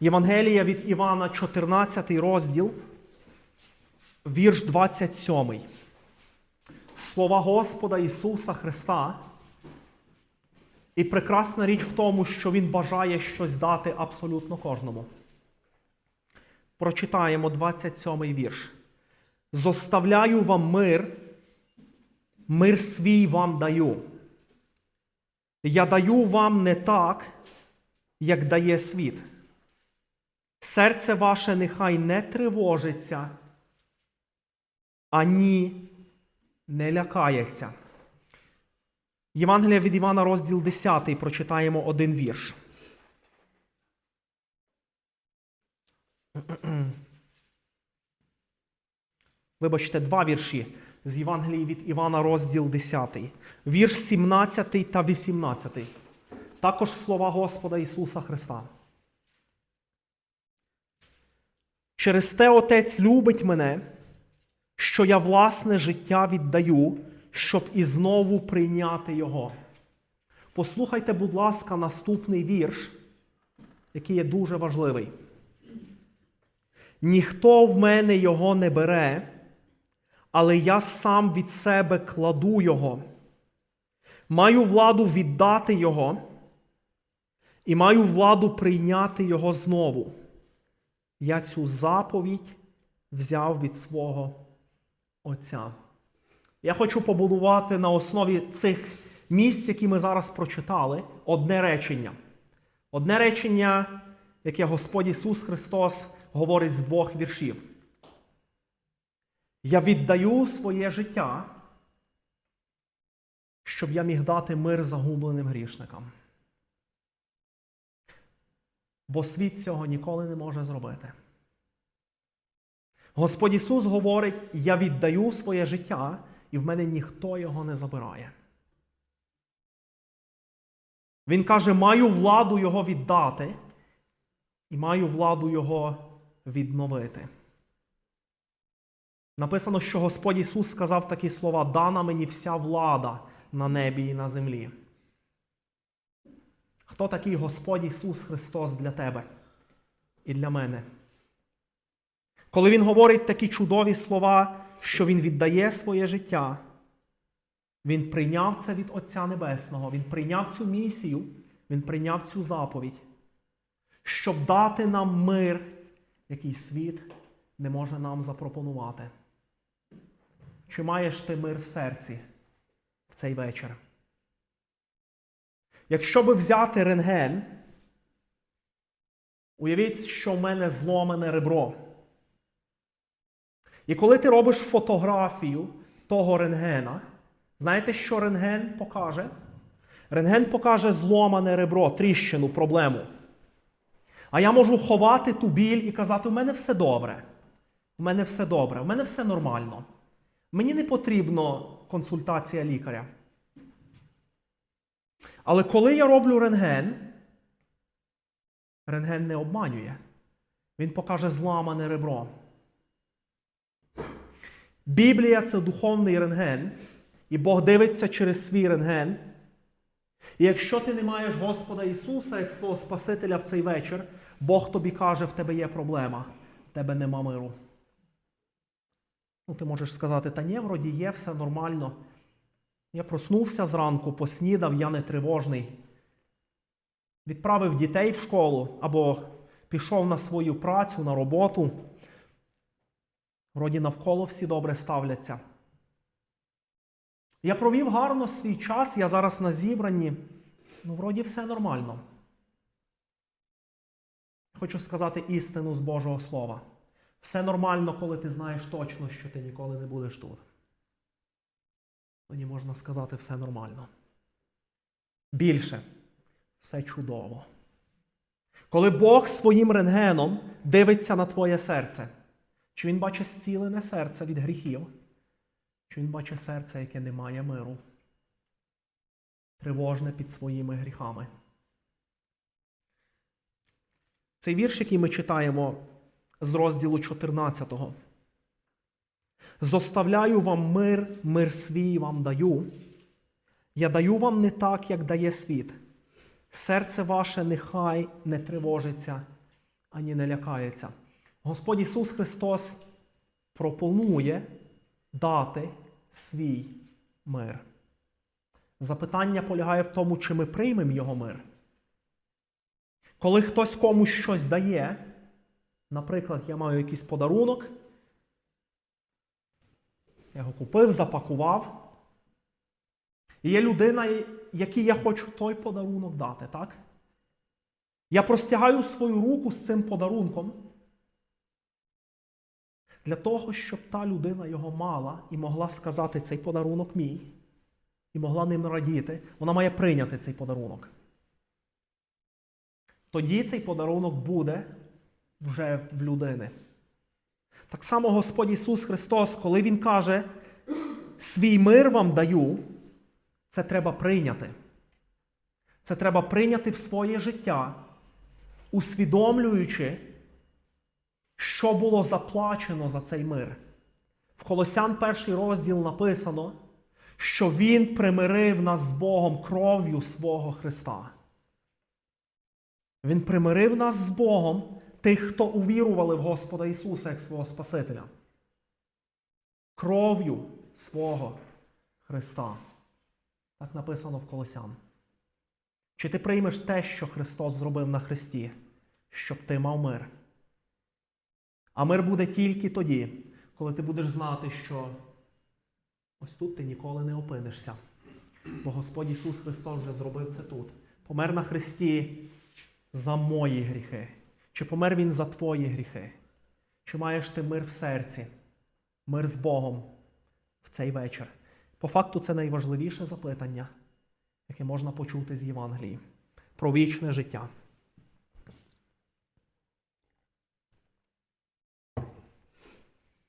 Євангелія від Івана, 14 розділ, вірш 27. Слова Господа Ісуса Христа. І прекрасна річ в тому, що Він бажає щось дати абсолютно кожному. Прочитаємо 27 вірш. Зоставляю вам мир, мир свій вам даю. Я даю вам не так, як дає світ. Серце ваше нехай не тривожиться, ані не лякається. Євангелія від Івана, розділ 10, прочитаємо один вірш. Вибачте, два вірші з Євангелії від Івана, розділ 10, вірш 17 та 18. Також слова Господа Ісуса Христа. Через те Отець любить мене, що я власне життя віддаю, щоб і знову прийняти Його. Послухайте, будь ласка, наступний вірш, який є дуже важливий. Ніхто в мене його не бере, але я сам від себе кладу його. Маю владу віддати його і маю владу прийняти його знову. Я цю заповідь взяв від свого Отця. Я хочу побудувати на основі цих місць, які ми зараз прочитали, одне речення. Одне речення, яке Господь Ісус Христос говорить з двох віршів. Я віддаю своє життя, щоб я міг дати мир загубленим грішникам. Бо світ цього ніколи не може зробити. Господь Ісус говорить: Я віддаю своє життя, і в мене ніхто його не забирає. Він каже, маю владу його віддати і маю владу його відновити. Написано, що Господь Ісус сказав такі слова: дана мені вся влада на небі і на землі. Хто такий Господь Ісус Христос для тебе і для мене? Коли Він говорить такі чудові слова, що Він віддає своє життя, Він прийняв це від Отця Небесного, Він прийняв цю місію, Він прийняв цю заповідь, щоб дати нам мир, який світ не може нам запропонувати. Чи маєш ти мир в серці в цей вечір? Якщо би взяти рентген, уявіть, що в мене зломане ребро. І коли ти робиш фотографію того рентгена, знаєте, що рентген покаже? Рентген покаже зломане ребро, тріщину, проблему. А я можу ховати ту біль і казати: у мене все добре. У мене все добре, у мене все нормально. Мені не потрібна консультація лікаря. Але коли я роблю рентген, рентген не обманює. Він покаже зламане ребро. Біблія це духовний рентген, і Бог дивиться через свій рентген. І якщо ти не маєш Господа Ісуса як свого Спасителя в цей вечір, Бог тобі каже, в тебе є проблема, в тебе нема миру. Ну, ти можеш сказати, та ні, вроді є, все нормально. Я проснувся зранку, поснідав, я не тривожний. Відправив дітей в школу або пішов на свою працю, на роботу. Вроді навколо всі добре ставляться. Я провів гарно свій час, я зараз на зібранні. Ну, вроді все нормально. Хочу сказати істину з Божого Слова. Все нормально, коли ти знаєш точно, що ти ніколи не будеш тут. Тоді можна сказати, все нормально. Більше, все чудово. Коли Бог своїм рентгеном дивиться на твоє серце, чи він бачить зцілене серце від гріхів, чи він бачить серце, яке не має миру, тривожне під своїми гріхами. Цей вірш, який ми читаємо з розділу 14. Зоставляю вам мир, мир свій вам даю. Я даю вам не так, як дає світ. Серце ваше нехай не тривожиться, ані не лякається. Господь Ісус Христос пропонує дати свій мир. Запитання полягає в тому, чи ми приймемо Його мир. Коли хтось комусь щось дає, наприклад, я маю якийсь подарунок, я його купив, запакував. І є людина, якій я хочу той подарунок дати, так? Я простягаю свою руку з цим подарунком для того, щоб та людина його мала і могла сказати, цей подарунок мій, і могла ним радіти, вона має прийняти цей подарунок. Тоді цей подарунок буде вже в людини. Так само Господь Ісус Христос, коли Він каже, свій мир вам даю, це треба прийняти. Це треба прийняти в своє життя, усвідомлюючи, що було заплачено за цей мир. В Колосян перший розділ написано, що Він примирив нас з Богом кров'ю свого Христа. Він примирив нас з Богом, тих, хто увірували в Господа Ісуса як свого Спасителя. Кров'ю свого Христа. Так написано в Колосян. Чи ти приймеш те, що Христос зробив на Христі, щоб ти мав мир? А мир буде тільки тоді, коли ти будеш знати, що ось тут ти ніколи не опинишся. Бо Господь Ісус Христос вже зробив це тут. Помер на Христі за мої гріхи. Чи помер Він за твої гріхи? Чи маєш ти мир в серці, мир з Богом в цей вечір? По факту, це найважливіше запитання, яке можна почути з Євангелії про вічне життя.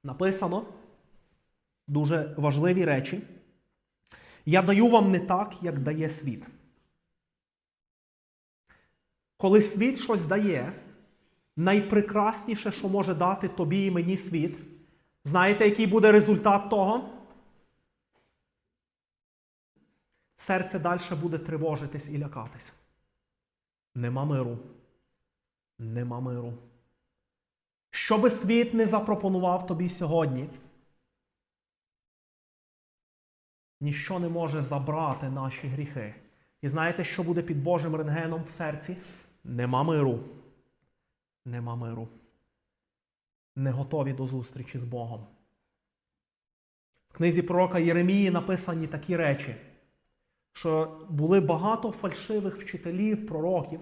Написано дуже важливі речі. Я даю вам не так, як дає світ. Коли світ щось дає, найпрекрасніше, що може дати тобі і мені світ, знаєте, який буде результат того? Серце далі буде тривожитись і лякатись. Нема миру. Нема миру. Що би світ не запропонував тобі сьогодні, ніщо не може забрати наші гріхи. І знаєте, що буде під Божим рентгеном в серці? Нема миру. Нема миру. Не готові до зустрічі з Богом. В книзі пророка Єремії написані такі речі, що були багато фальшивих вчителів, пророків,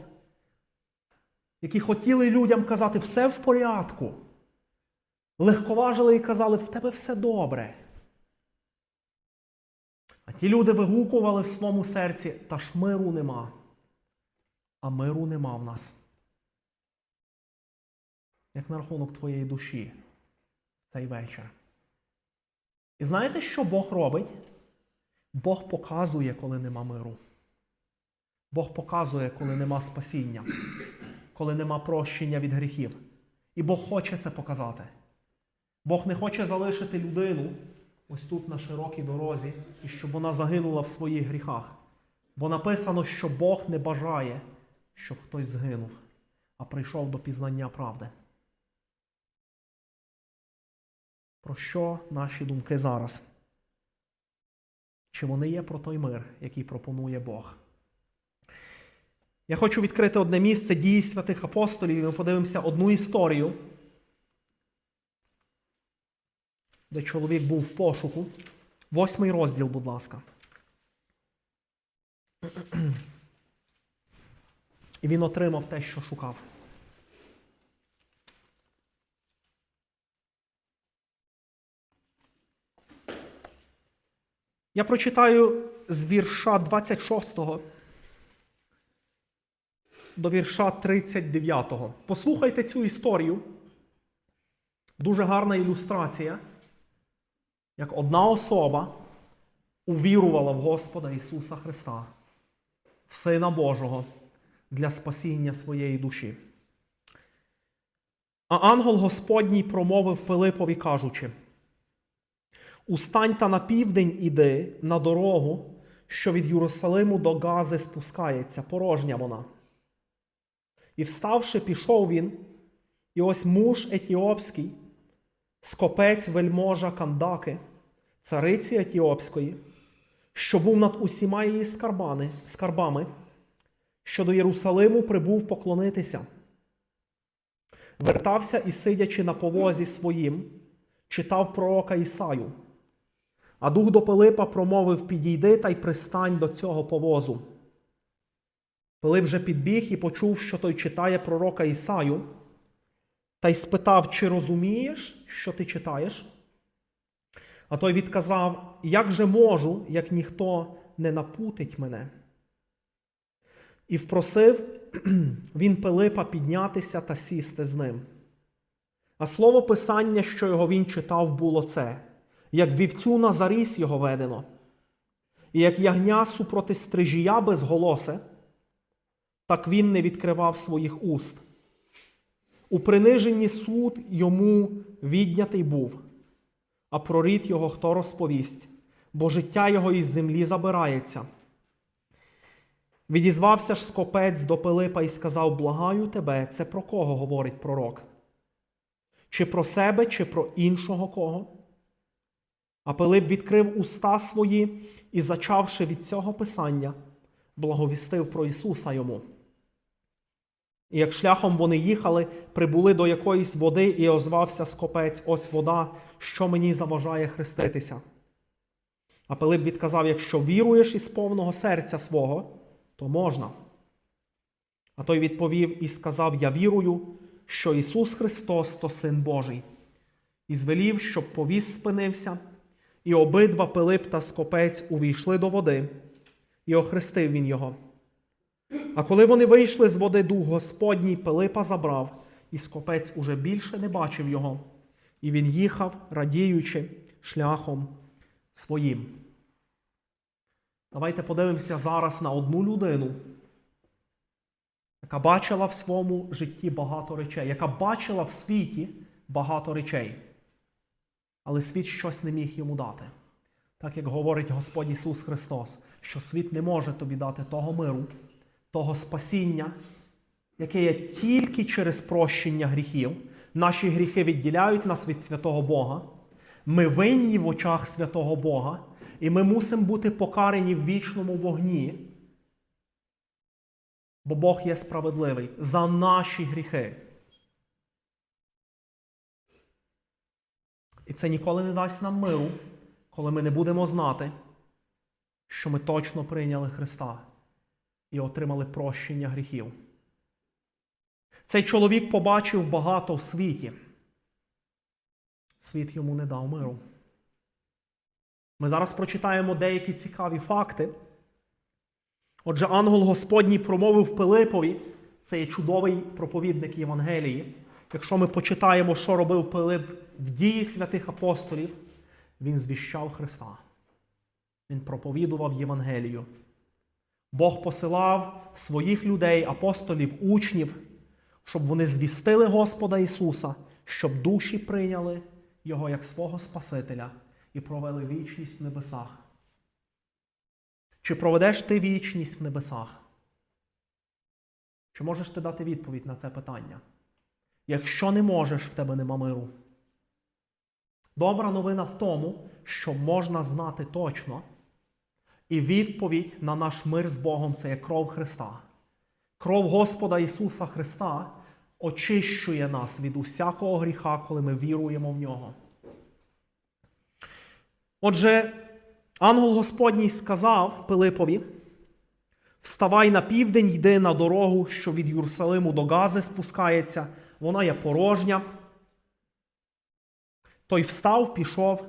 які хотіли людям казати, все в порядку. Легковажили і казали, в тебе все добре. А ті люди вигукували в своєму серці, та ж миру нема. А миру нема в нас. Як на рахунок твоєї душі в цей вечір. І знаєте, що Бог робить? Бог показує, коли нема миру. Бог показує, коли нема спасіння, коли нема прощення від гріхів. І Бог хоче це показати. Бог не хоче залишити людину ось тут на широкій дорозі, і щоб вона загинула в своїх гріхах. Бо написано, що Бог не бажає, щоб хтось згинув, а прийшов до пізнання правди. Про що наші думки зараз? Чи вони є про той мир, який пропонує Бог? Я хочу відкрити одне місце дії святих апостолів, і ми подивимося одну історію, де чоловік був в пошуку. Восьмий розділ, будь ласка. І він отримав те, що шукав. Я прочитаю з вірша 26 до вірша 39. Послухайте цю історію. Дуже гарна ілюстрація, як одна особа увірувала в Господа Ісуса Христа, в Сина Божого для спасіння своєї душі. А ангел Господній промовив Пилипові, кажучи: Устань та на південь іди на дорогу, що від Єрусалиму до Гази спускається, порожня вона. І вставши, пішов він, І ось муж етіопський, скопець вельможа Кандаки, цариці Етіопської, що був над усіма її скарбами, скарбами, що до Єрусалиму прибув поклонитися. Вертався і, сидячи на повозі своїм, читав пророка Ісаю. А дух до Пилипа промовив: Підійди та й пристань до цього повозу. Пилип же підбіг і почув, що той читає пророка Ісаю, та й спитав, чи розумієш, що ти читаєш? А той відказав: Як же можу, як ніхто не напутить мене? І впросив він Пилипа піднятися та сісти з ним. А слово Писання, що його він читав, було це, як вівцю на заріс його ведено, і як ягня супроти стрижія безголосе, так він не відкривав своїх уст. У приниженні суд йому віднятий був, а про рід його хто розповість, бо життя його із землі забирається. Відізвався ж скопець до Пилипа і сказав: Благаю тебе, це про кого говорить пророк? Чи про себе, чи про іншого кого? А Пилип відкрив уста свої і, зачавши від цього писання, благовістив про Ісуса йому. І як шляхом вони їхали, прибули до якоїсь води, і озвався скопець, ось вода, що мені заважає хреститися. А Пилип відказав: якщо віруєш із повного серця свого, то можна. А той відповів і сказав: Я вірую, що Ісус Христос то Син Божий, і звелів, щоб повіз спинився, і обидва Пилип та скопець увійшли до води, і охрестив він його. А коли вони вийшли з води, дух Господній Пилипа забрав, і скопець уже більше не бачив його, і він їхав, радіючи шляхом своїм. Давайте подивимося зараз на одну людину, яка бачила в своєму житті багато речей, яка бачила в світі багато речей, але світ щось не міг йому дати. Так як говорить Господь Ісус Христос, що світ не може тобі дати того миру, того спасіння, яке є тільки через прощення гріхів. Наші гріхи відділяють нас від святого Бога. Ми винні в очах святого Бога, і ми мусимо бути покарані в вічному вогні. Бо Бог є справедливий за наші гріхи. І це ніколи не дасть нам миру, коли ми не будемо знати, що ми точно прийняли Христа і отримали прощення гріхів. Цей чоловік побачив багато в світі. Світ йому не дав миру. Ми зараз прочитаємо деякі цікаві факти. Отже, ангел Господній промовив Пилипові, це є чудовий проповідник Євангелії. Якщо ми почитаємо, що робив Пилип в дії святих апостолів, він звіщав Христа. Він проповідував Євангелію. Бог посилав своїх людей, апостолів, учнів, щоб вони звістили Господа Ісуса, щоб душі прийняли Його як свого Спасителя і провели вічність в небесах. Чи проведеш ти вічність в небесах? Чи можеш ти дати відповідь на це питання? Якщо не можеш, в тебе нема миру. Добра новина в тому, що можна знати точно, і відповідь на наш мир з Богом це є кров Христа. Кров Господа Ісуса Христа очищує нас від усякого гріха, коли ми віруємо в нього. Отже, ангел Господній сказав Пилипові: Вставай на південь, йди на дорогу, що від Єрусалиму до Гази спускається, вона є порожня. Той встав, пішов.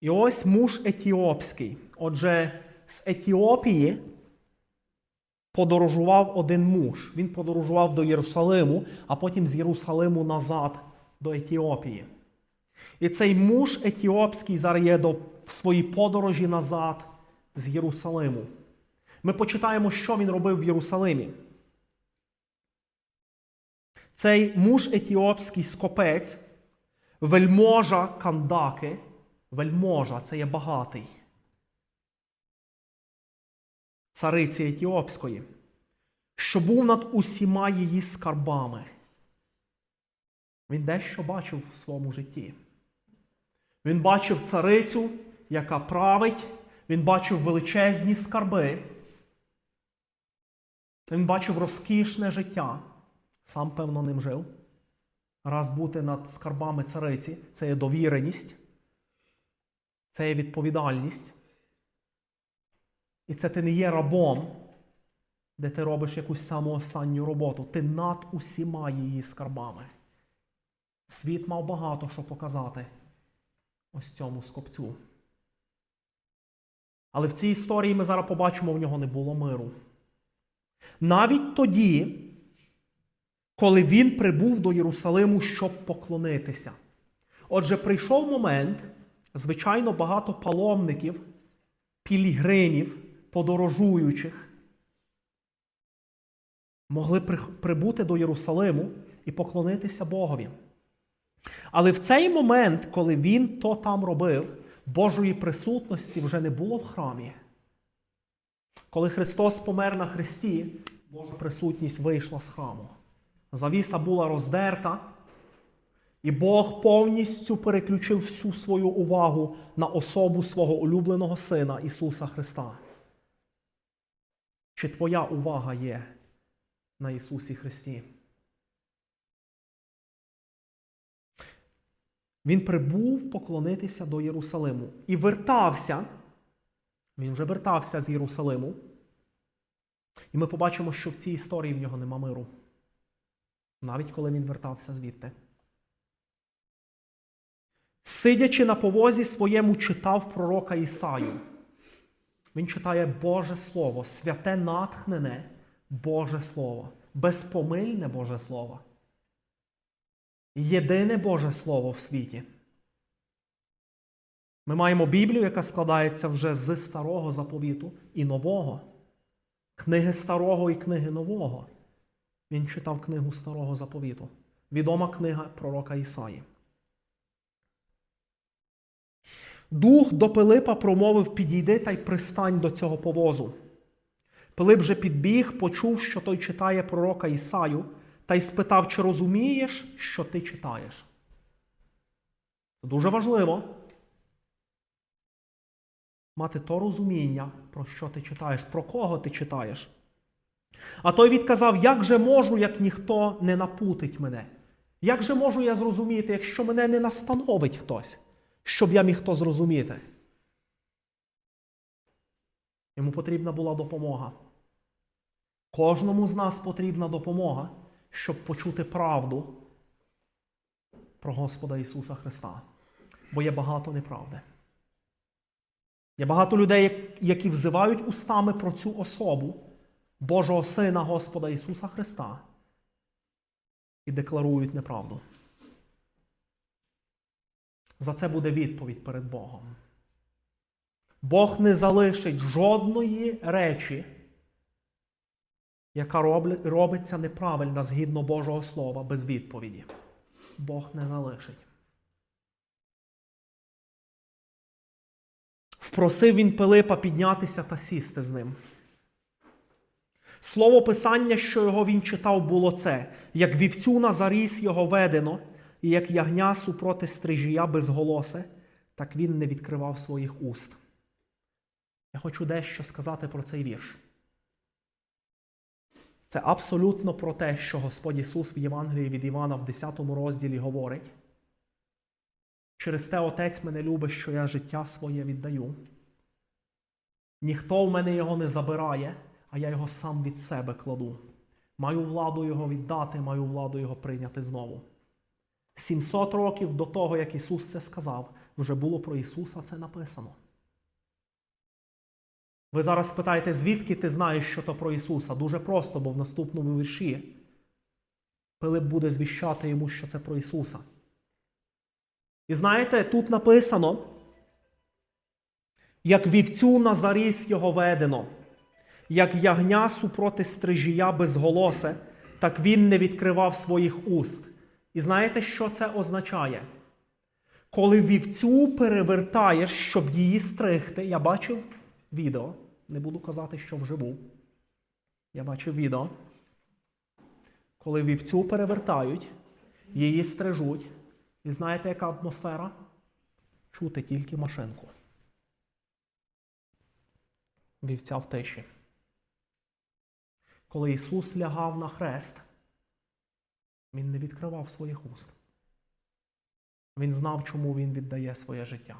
І ось муж етіопський. Отже, з Етіопії подорожував один муж. Він подорожував до Єрусалиму, а потім з Єрусалиму назад до Етіопії. І цей муж етіопський зараз є до, своїй подорожі назад з Єрусалиму. Ми почитаємо, що він робив в Єрусалимі. Цей муж етіопський скопець, вельможа Кандаки, вельможа це є багатий. Цариці Етіопської, що був над усіма її скарбами. Він дещо бачив в своєму житті. Він бачив царицю, яка править, він бачив величезні скарби. Він бачив розкішне життя. Сам, певно, ним жив. Раз бути над скарбами цариці це є довіреність, це є відповідальність. І це ти не є рабом, де ти робиш якусь саму останню роботу. Ти над усіма її скарбами. Світ мав багато що показати ось цьому скопцю. Але в цій історії ми зараз побачимо, в нього не було миру. Навіть тоді, коли він прибув до Єрусалиму, щоб поклонитися. Отже, прийшов момент, звичайно, багато паломників, пілігримів, подорожуючих могли прибути до Єрусалиму і поклонитися Богові. Але в цей момент, коли він то там робив, Божої присутності вже не було в храмі. Коли Христос помер на Христі, Божа присутність вийшла з храму. Завіса була роздерта, і Бог повністю переключив всю свою увагу на особу свого улюбленого Сина Ісуса Христа. Чи твоя увага є на Ісусі Христі? Він прибув поклонитися до Єрусалиму і вертався. Він вже вертався з Єрусалиму. І ми побачимо, що в цій історії в нього нема миру. Навіть коли він вертався звідти. Сидячи на повозі своєму, читав пророка Ісаю. Він читає Боже Слово, святе натхнене Боже Слово, безпомильне Боже Слово. Єдине Боже Слово в світі. Ми маємо Біблію, яка складається вже з старого заповіту і нового. Книги старого і книги нового. Він читав книгу старого заповіту. Відома книга пророка Ісаї. Дух до Пилипа промовив підійди та й пристань до цього повозу. Пилип же підбіг, почув, що той читає пророка Ісаю, та й спитав, чи розумієш, що ти читаєш. Це дуже важливо мати то розуміння, про що ти читаєш, про кого ти читаєш. А той відказав, як же можу, як ніхто не напутить мене? Як же можу я зрозуміти, якщо мене не настановить хтось, щоб я міг то зрозуміти? Йому потрібна була допомога. Кожному з нас потрібна допомога, щоб почути правду про Господа Ісуса Христа. Бо є багато неправди. Є багато людей, які взивають устами про цю особу, Божого Сина Господа Ісуса Христа, і декларують неправду. За це буде відповідь перед Богом. Бог не залишить жодної речі, яка робиться неправильно згідно Божого Слова без відповіді. Бог не залишить. Впросив він Пилипа піднятися та сісти з ним. Слово Писання, що його він читав, було це, як вівцю на заріс його ведено, і як ягня супроти стрижія безголосе, так він не відкривав своїх уст. Я хочу дещо сказати про цей вірш. Це абсолютно про те, що Господь Ісус в Євангелії від Івана в 10 розділі говорить. Через те Отець мене любить, що я життя своє віддаю. Ніхто в мене його не забирає, а я його сам від себе кладу. Маю владу його віддати, маю владу його прийняти знову. 700 років до того, як Ісус це сказав, вже було про Ісуса це написано. Ви зараз питаєте, звідки ти знаєш, що то про Ісуса? Дуже просто, бо в наступному вірші Пилип буде звіщати йому, що це про Ісуса. І знаєте, тут написано, як вівцю на заріс його ведено, як ягня супроти стрижія безголосе, так він не відкривав своїх уст. І знаєте, що це означає? Коли вівцю перевертаєш, щоб її стригти, я бачив відео, не буду казати, що вживу. Я бачив відео, коли вівцю перевертають, її стрижуть. І знаєте, яка атмосфера? Чути тільки машинку. Вівця в тиші. Коли Ісус лягав на хрест, Він не відкривав своїх уст. Він знав, чому Він віддає своє життя.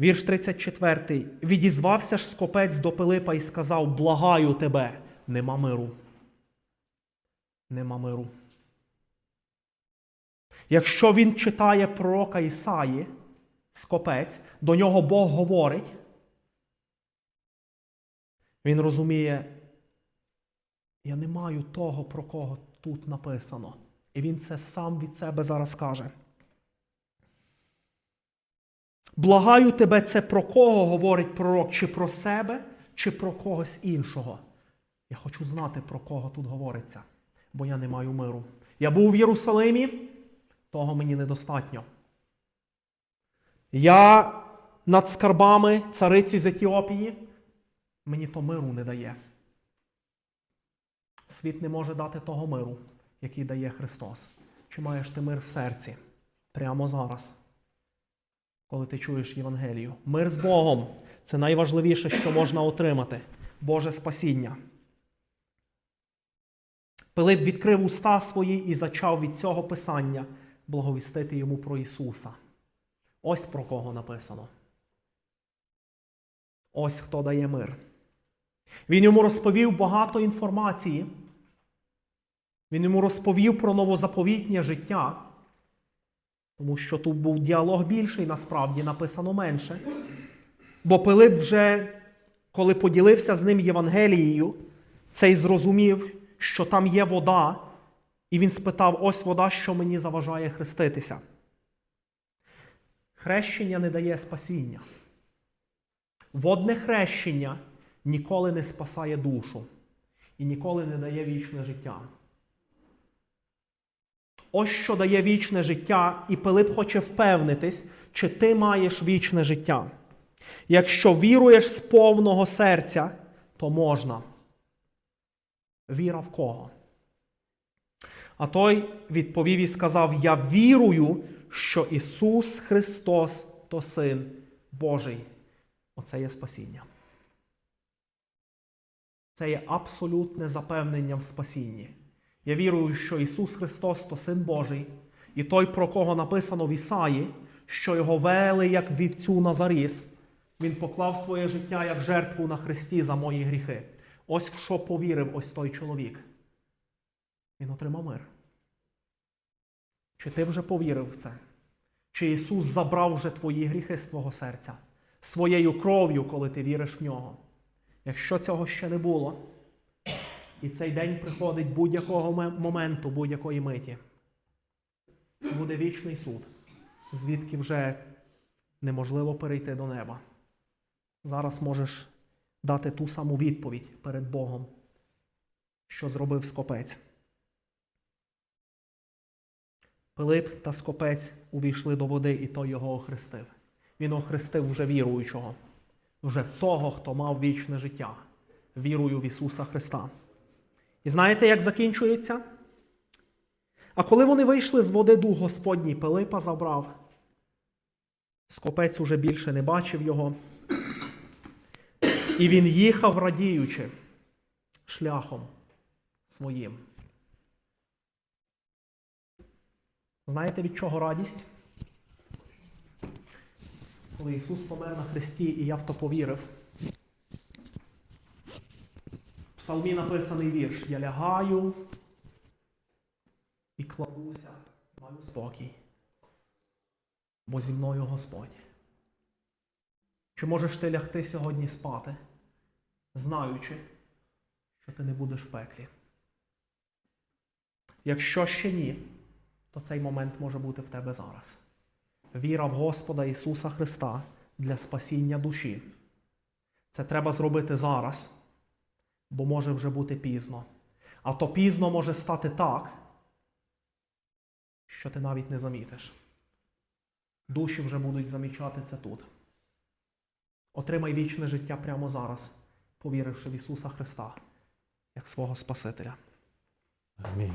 Вірш 34. Відізвався ж скопець до Пилипа і сказав: Благаю тебе, нема миру. Нема миру. Якщо він читає пророка Ісаї, скопець, до нього Бог говорить, він розуміє, я не маю того, про кого тут написано. І він це сам від себе зараз каже. Благаю тебе, це про кого говорить пророк, чи про себе, чи про когось іншого. Я хочу знати, про кого тут говориться, бо я не маю миру. Я був в Єрусалимі, того мені недостатньо. Я над скарбами цариці з Етіопії, мені то миру не дає. Світ не може дати того миру, який дає Христос. Чи маєш ти мир в серці прямо зараз? коли ти чуєш Євангелію. Мир з Богом це найважливіше, що можна отримати Боже спасіння. Пилип відкрив уста свої і зачав від цього писання благовістити йому про Ісуса. Ось про кого написано. Ось хто дає мир. Він йому розповів багато інформації. Він йому розповів про новозаповітнє життя. Тому що тут був діалог більший, насправді написано менше. Бо Пилип вже, коли поділився з ним Євангелією, цей зрозумів, що там є вода, і він спитав: ось вода, що мені заважає хреститися. Хрещення не дає спасіння. Водне хрещення ніколи не спасає душу і ніколи не дає вічне життя. Ось що дає вічне життя, і Пилип хоче впевнитись, чи ти маєш вічне життя. Якщо віруєш з повного серця, то можна. Віра в кого? А той відповів і сказав: Я вірую, що Ісус Христос то Син Божий. Оце є спасіння. Це є абсолютне запевнення в спасінні. Я вірую, що Ісус Христос то Син Божий, і той, про кого написано в Ісаї, що його вели як вівцю на заріз, Він поклав своє життя як жертву на Христі за мої гріхи. Ось в що повірив ось той чоловік. Він отримав мир. Чи ти вже повірив в це? Чи Ісус забрав вже твої гріхи з твого серця своєю кров'ю, коли ти віриш в нього? Якщо цього ще не було, і цей день приходить будь-якого моменту, будь-якої миті. Буде вічний суд, звідки вже неможливо перейти до неба. Зараз можеш дати ту саму відповідь перед Богом, що зробив скопець. Пилип та скопець увійшли до води, і той його охрестив. Він охрестив вже віруючого, вже того, хто мав вічне життя, вірою в Ісуса Христа. І знаєте, як закінчується? А коли вони вийшли з води, дух Господній Пилипа забрав. Скопець уже більше не бачив його. І він їхав, радіючи шляхом своїм. Знаєте, від чого радість? Коли Ісус помер на Христі, і я в то повірив. В псалмі написаний вірш. Я лягаю і кладуся, маю спокій, бо зі мною Господь. Чи можеш ти лягти сьогодні спати, знаючи, що ти не будеш в пеклі? Якщо ще ні, то цей момент може бути в тебе зараз. Віра в Господа Ісуса Христа для спасіння душі. Це треба зробити зараз, бо може вже бути пізно. А то пізно може стати так, що ти навіть не замітиш. Душі вже будуть замічати це тут. Отримай вічне життя прямо зараз, повіривши в Ісуса Христа. як свого Спасителя. Амінь.